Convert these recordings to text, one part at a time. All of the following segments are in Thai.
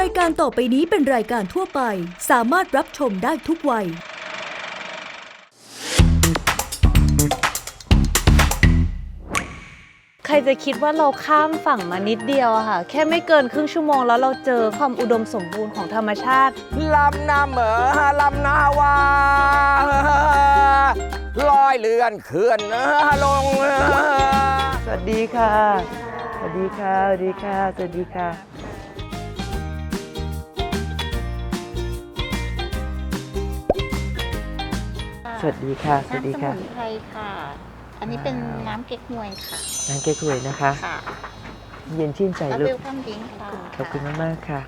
รายการต่อไปนี้เป็นรายการทั่วไป สามารถรับชมได้ทุกวัย ใครจะคิดว่าเราข้ามฝั่งมานิดเดียวอะค่ะ แค่ไม่เกินครึ่งชั่วโมงแล้วเราเจอความอุดมสมบูรณ์ของธรรมชาติ ลำน้ำเหมอลำนาวาลอยเลือนเขื่อนลง สวัสดีค่ะ สวัสดีค่ะ สวัสดีค่ะ สวัสดีค่ะ สวัสดีค่ะ สวัสดีน้ำสค่ะ มุนไพรค่ะ อันนี้เป็นน้ำเก๊กฮวยค่ะนางเก๊กฮวยนะคะ ค่ะเย็นชื่นใจแล้วลูเวก ลคัมดิ้งค่ะ ขอบคุณมาก ๆ ค่ะ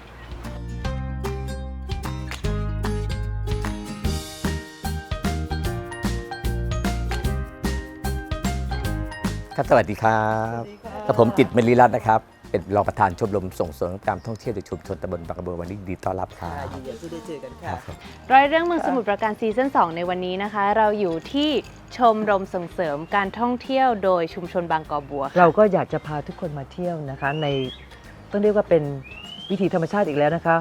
ครับสวัสดีครับกับผมจิตรมลีรัตน์นะครับ เป็นรองประธานชมรมส่งเสริมการท่องเที่ยวในชุมชนตำบลบางกระเบือวันนี้ดีต้อนรับครับยินดีที่ได้เจอกันคค่ะรับผมร้อยเรื่องเมืองสมุทรปราการซีซั่น2ในวันนี้นะคะ เราอยู่ที่ชมรมส่งเสริมการท่องเที่ยวโดยชุมชนบางกอบัวค่ะเราก็อยากจะพาทุกคนมาเที่ยวนะคะในต้องเรียกว่าเป็นวิถีธรรมชาติอีกแล้วนะคะ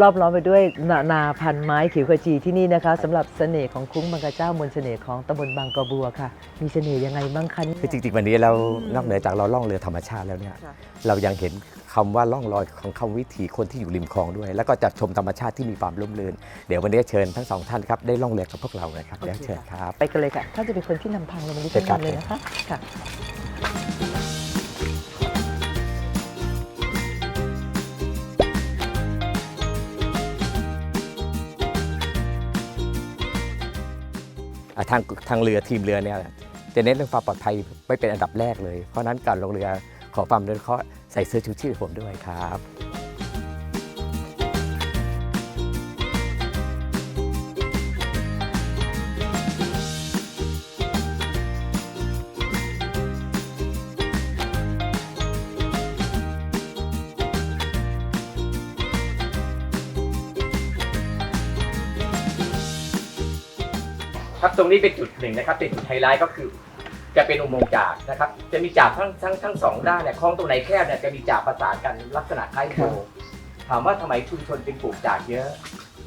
รอบล้อมไปด้วยนานาพันไม้เขียวขจีที่นี่นะคะสำหรับเสน่ห์ของคุ้งบางกระเจ้ามนต์เสน่ห์ของตำบลบางกระบัวค่ะ มีเสน่ห์ยังไงบ้างคะเนี่ย คือจริงๆวันนี้เรานอกเหนือจากเราล่องเรือธรรมชาติแล้วเนี่ยค่ะ เรายังเห็นคำว่าล่องลอยของคำวิถีคนที่อยู่ริมคลองด้วย แล้วก็จะชมธรรมชาติที่มีความร่มรื่นเดี๋ยววันนี้เชิญทั้งสองท่านครับได้ล่องเรือกับพวกเรานะครับเดี๋ยวเชิญครับ ไปกันเลยค่ะถ้านจะเป็นคนที่นำทางเราวันนี้เชิเป็นญครับนำเลยนะคะค่ะางทางเรือทีมเรือเนี่ยจะเน้นเรื่องความปลอดภัยไม่เป็นอันดับแรกเลย เพราะนั้นการลงเรือขอความอนุเคราะห์ใส่เสื้อชูชีพผมด้วยครับ ตรงนี้เป็นจุดหนึ่งนะครับเป็นจุดไฮไลท์ก็คือ จะเป็นอุโมงค์จากนะครับ จะมีจากทั้งทั้งทั้งสองด้านเนี่ยคลองตรงไหนแคบเนี่ยจะมีจากประสานกันลักษณะคล้ายโบว์ถามว่าทำไมชุมชนจึงปลูกจากเยอะ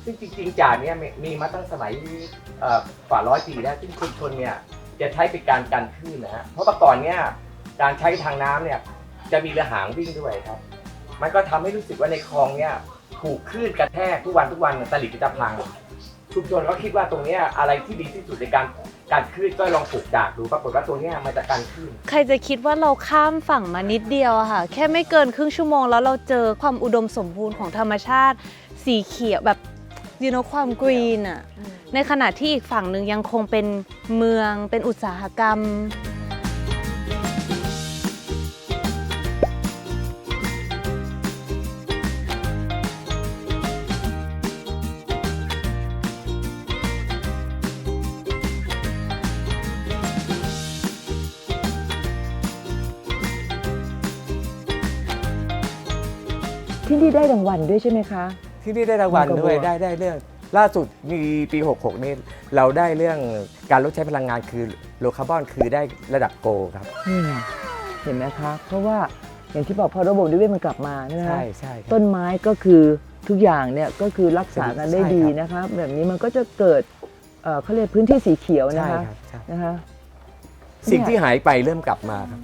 ซึ่งจริงๆจากเนี่ยมีมีมาตั้งสมัยเอ่อกว่าร้อยปีแล้วซึ่งชุมชนเนี่ยจะใช้เป็นการกันคลื่นนะฮะเพราะเมื่อก่อนเนี่ยการใช้ทางน้ำเนี่ยจะมีเรือหางวิ่งด้วยครับ มันก็ทำให้รู้สึกว่าในคลองเนี่ยถูกคลื่นกระแทกทุกวันทุกวันตลิ่งก็จะพัง ชุมชนก็คิดว่าตรงเนี้ยอะไรที่ดีที่สุดในการการคลื่นก็ลองปลูกจากดูปรากฏว่าตัวเนี้ยมันจะการคลื่นใครจะคิดว่าเราข้ามฝั่งมานิดเดียวอะค่ะ แค่ไม่เกินครึ่งชั่วโมงแล้วเราเจอความอุดมสมบูรณ์ของธรรมชาติ สีเขียวแบบยูโนความกรีนอะในขณะที่อีกฝั่งหนึ่งยังคงเป็นเมืองเป็นอุตสาหกรรม ที่นี่ได้รางวัลด้วยใช่ไหมคะ ที่นี่ได้รางวัลบางกระบัวด้วยได้ได้เรื่อง ล่าสุดมีปี 66 นี่เราได้เรื่องการลดใช้พลังงานคือโลคาร์บอนคือได้ระดับโกลครับ นี่ไงเห็นไหมคะ เพราะว่าอย่างที่บอกพอระบบนิเวศมันกลับมาใช่ไหมคะใช่ใช่ครับ ต้นไม้ก็คือทุกอย่างเนี่ยก็คือรักษากันได้ใช่ครับดีนะคะ แบบนี้มันก็จะเกิดเอ่อเขาเรียกพื้นที่สีเขียวนะใช่คะครับใช่นะคะ สิ่งที่หายไปเริ่มกลับมาครับ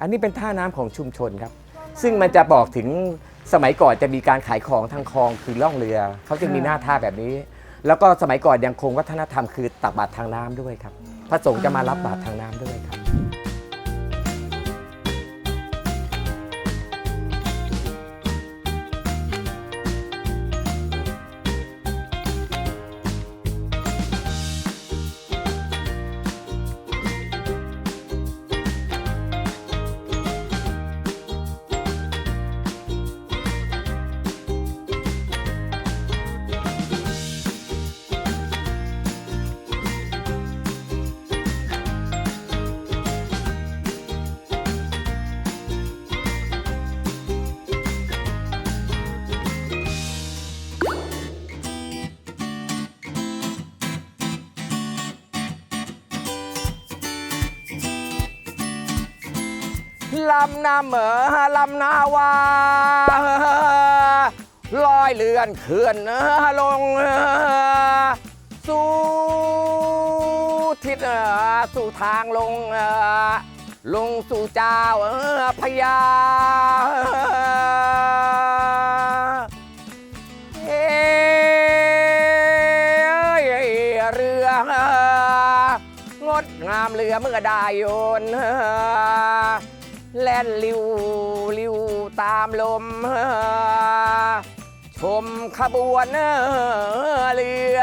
อันนี้เป็นท่าน้ำของชุมชนครับ ซึ่งมันจะบอกถึงสมัยก่อนจะมีการขายของทางคลองคือล่องเรือ เขาจะมีหน้าท่าแบบนี้ แล้วก็สมัยก่อนยังคงวัฒนธรรมคือตักบาตรทางน้ำด้วยครับ พระสงฆ์จะมารับบาตรทางน้ำด้วยครับ ลำน้ำเหมอลำนาวาายเรือนเคลื่อนลงสู่ทิศสู่ทางลง ลงสู่เจ้าพญาเอเรืองดงามเรือเมื่อได้ยน แล่นลิวลิวตามลม ชมขบวนเรือ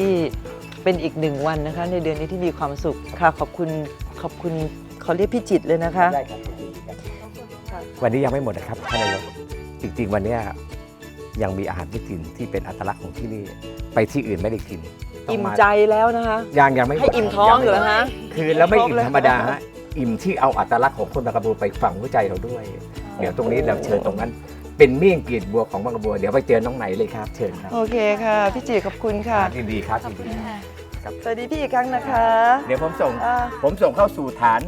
ที่เป็นอีกหนึ่งวันนะคะ ในเดือนนี้ที่มีความสุขค่ะขอบคุณขอบคุณเขาเรียกพี่จิตรเลยนะคะได้ครับวันนี้ยังไม่หมดนะครับท่านนายกจริง ๆ วันเนี้ยยังมีอาหารที่กินที่เป็นอัตลักษณ์ของที่นี่ ไปที่อื่นไม่ได้กินต้งอิ่มมาใจแล้วนะคะ ยังยังไม่ให้อิ่มท้องอยู่แล้วฮะ คือแล้วไม่อิ่มครบเลยธรรมดาฮะอิ่มที่เอาอัตลักษณ์ของคนบางกระบัวไปฝังหัวใจเราด้วย เดี๋ยวตรงนี้เราเชิญตรงนั้น เป็นเมี่ยงกลีบบัวของบางกระบัวเดี๋ยวไปเจอน้องไหนเลยครับเชิญครับโอเคค่ะ พี่จิตรขอบคุณค่ะยินดีครับยินดีครับสวัสดีพี่อีกครั้งนะคะ เดี๋ยวผมส่ง อ่า ผมส่งเข้าสู่ฐาน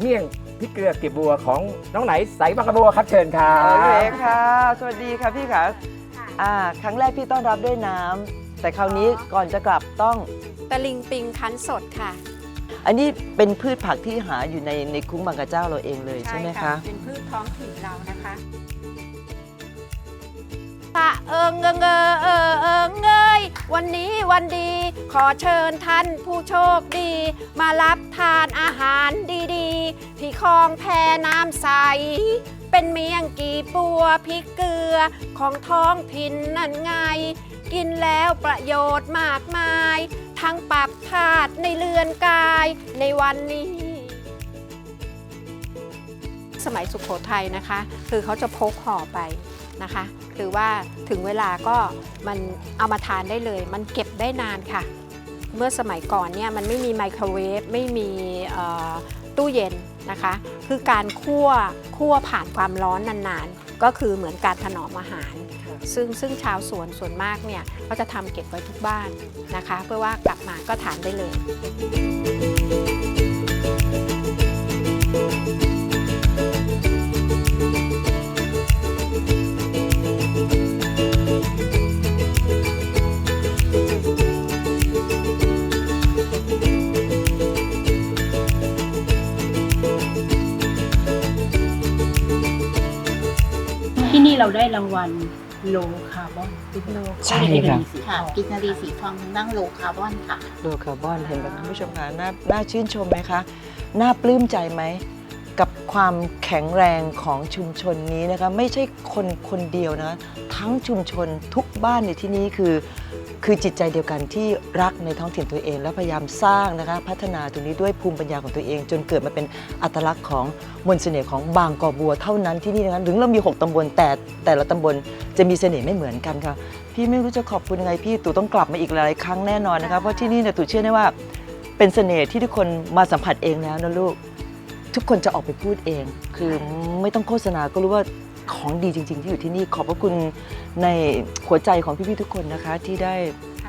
เมี่ยงพริกเกลือกีบบัวของน้องไหนใสบางกระบัวครับเชิญครัโอเคบ ค่ะ สวัสดีค่ะพี่ค่ะอ่าครั้งแรกพี่ต้อนรับด้วยน้ำแต่คราวนี้ก่อนจะกลับต้อง ตะลิงปิงคั้นสดค่ะอันนี้เป็นพืชผักที่หาอยู่ในในคุ้งบางกระเจ้าเราเองเลยใช่ไหมคะ เป็นพืชท้องถิ่นเรานะคะ พระเอิงเอิงเออเออเอิงเอยวันนี้วันดี ขอเชิญท่านผู้โชคดี มารับทานอาหารดีๆ ที่คลองแพน้ำใส เป็นเมียงกีปัวพริกเกลือของท้องถิ่นนั่นไง กินแล้วประโยชน์มากมาย ทั้งปรับธาตุในเรือนกายในวันนี้ สมัยสุขโขทัยนะคะ คือเขาจะพกห่อไป นะคะ คือว่าถึงเวลาก็มันเอามาทานได้เลย มันเก็บได้นานค่ะ เมื่อสมัยก่อนเนี่ยมันไม่มีไมโครเวฟไม่มีตู้เย็นนะคะ คือการคั่วคั่วผ่านความร้อนนานๆ ก็คือเหมือนการถนอมอาหาร ซึ่งซึ่งชาวสวนส่วนมากเนี่ยก็จะทำเก็บไว้ทุกบ้านนะคะ เพื่อว่ากลับมาก็ทานได้เลย เราได้รางวัลโลคาร์บอนติดโลใช่ค่ะค่ะกินนารีสีทองนั่งโลคาร์บอนค่ะ โลคาร์บอนเห็นไหมคุณผู้ชมคะน่าน่าชื่นชมไหมคะ น่าปลื้มใจไหม กับความแข็งแรงของชุมชนนี้นะคะ ไม่ใช่คนคนเดียวนะคะทั้งชุมชนทุกบ้านในที่นี้คือ คือจิตใจเดียวกันที่รักในท้องถิ่นตัวเอง และพยายามสร้างนะคะพัฒนาตรงนี้ด้วยภูมิปัญญาของตัวเอง จนเกิดมาเป็นอัตลักษณ์ของมนต์เสน่ห์ของบางกอบัวเท่านั้นที่นี่นะคะถึงเรามี 6ตำบลแต่แต่ละตำบลจะมีเสน่ห์ไม่เหมือนกันค่ะ พี่ไม่รู้จะขอบคุณยังไงพี่ตู่ต้องกลับมาอีกหลายครั้งแน่นอนนะคะเพราะที่นี่เนี่ยตู่เชื่อได้ว่าเป็นเสน่ห์ที่ทุกคนมาสัมผัสเองแล้วนะลูก ทุกคนจะออกไปพูดเอง คือไม่ต้องโฆษณาก็รู้ว่า ของดีจริง ๆ ที่อยู่ที่นี่ขอบพระคุณในหัวใจของพี่ๆทุกคนนะคะ ที่ได้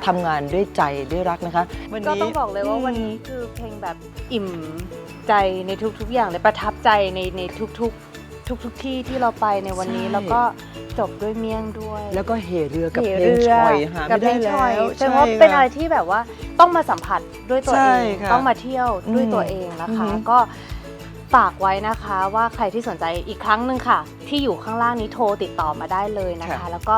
ทำงานด้วยใจด้วยรักนะคะ วันก็นี้ ต้องบอกเลยว่าวันนี้คือเพลงแบบอิ่มใจในทุกๆอย่างเลยประทับใจในในทุกๆ ทุกๆที่ที่เราไปในวันนี้แล้วก็จบด้วยเมี่ยงด้วยแล้วก็เหเรือกับเหเพลงรือชอยหากัไม่บเพลได้งแล้ชอยวแสดงใช่ว่าเป็นค่อะไรที่แบบว่าต้องมาสัมผัสด้วยตัวใช่เองค่ะต้องมาเที่ยวด้วยอืมตัวเองนะคะ อือหือก็ ฝากไว้นะคะว่าใครที่สนใจอีกครั้งหนึ่งค่ะ ที่อยู่ข้างล่างนี้โทรติดต่อมาได้เลยนะคะ แล้วก็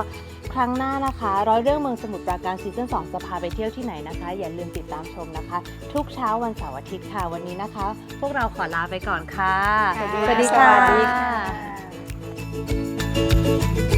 ครั้งหน้านะคะร้อยเรื่องเมืองสมุทรปราการซีซั่น2จะพาไปเที่ยวที่ไหนนะคะ อย่าลืมติดตามชมนะคะ ทุกเช้าวันเสาร์อาทิตย์ค่ะ วันนี้นะคะ พวกเราขอลาไปก่อนค่ะค่ะสวัสดีค่ะสวัสดีค่ะ